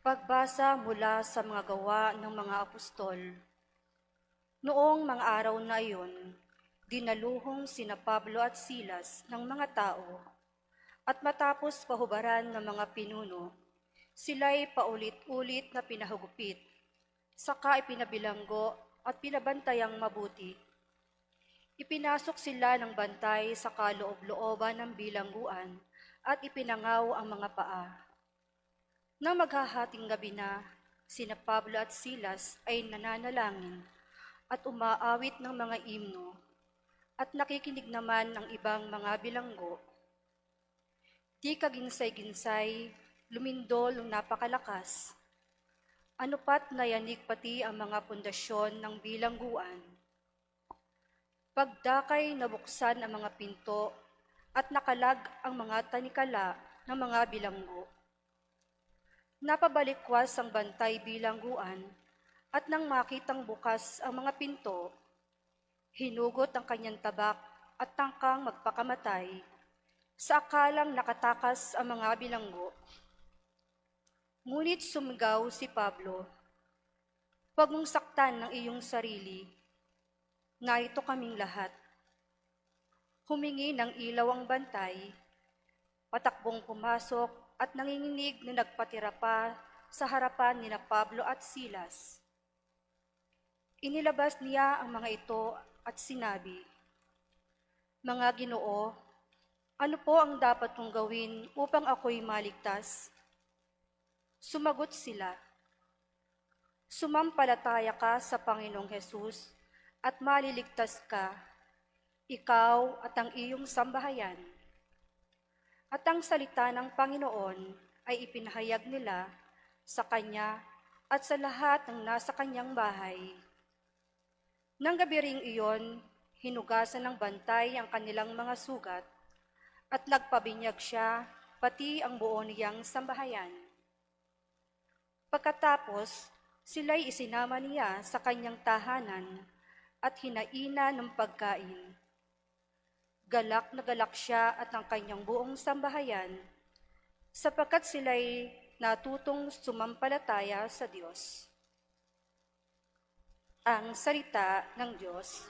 Pagbasa mula sa mga gawa ng mga apostol. Noong mga araw na iyon, dinaluhong sina Pablo at Silas ng mga tao, at matapos pahubaran ng mga pinuno, sila'y paulit-ulit na pinahugupit, saka ipinabilanggo at pinabantayang mabuti. Ipinasok sila ng bantay sa kaloob-looban ng bilangguan at ipinangaw ang mga paa. Nang maghahating gabi na, sina Pablo at Silas ay nananalangin at umaawit ng mga imno at nakikinig naman ng ibang mga bilanggo. Di kaginsay-ginsay, lumindol ng napakalakas. Ano pat nayanig pati ang mga pundasyon ng bilangguan. Pagdakay nabuksan ang mga pinto at nakalag ang mga tanikala ng mga bilanggo. Napabalikwas ang bantay bilangguan at nang makitang bukas ang mga pinto, hinugot ang kanyang tabak at tangkang magpakamatay sa akalang nakatakas ang mga bilanggo. Ngunit sumigaw si Pablo, Huwag mong saktan ng iyong sarili, na ito kaming lahat. Humingi ng ilaw ang bantay, patakbong pumasok at nanginginig na nagpatira pa sa harapan ni na Pablo at Silas. Inilabas niya ang mga ito at sinabi, Mga ginoo, ano po ang dapat kong gawin upang ako'y maligtas? Sumagot sila, Sumampalataya ka sa Panginoong Hesus at maliligtas ka, ikaw at ang iyong sambahayan. At ang salita ng Panginoon ay ipinahayag nila sa Kanya at sa lahat ng nasa Kanyang bahay. Nang gabi ring iyon, hinugasan ng bantay ang kanilang mga sugat at nagpabinyag siya pati ang buo niyang sambahayan. Pagkatapos, sila'y isinama niya sa kanyang tahanan at hinaina ng pagkain. Galak na galak siya at ang kanyang buong sambahayan, sapagkat sila'y natutong sumampalataya sa Diyos. Ang Salita ng Diyos.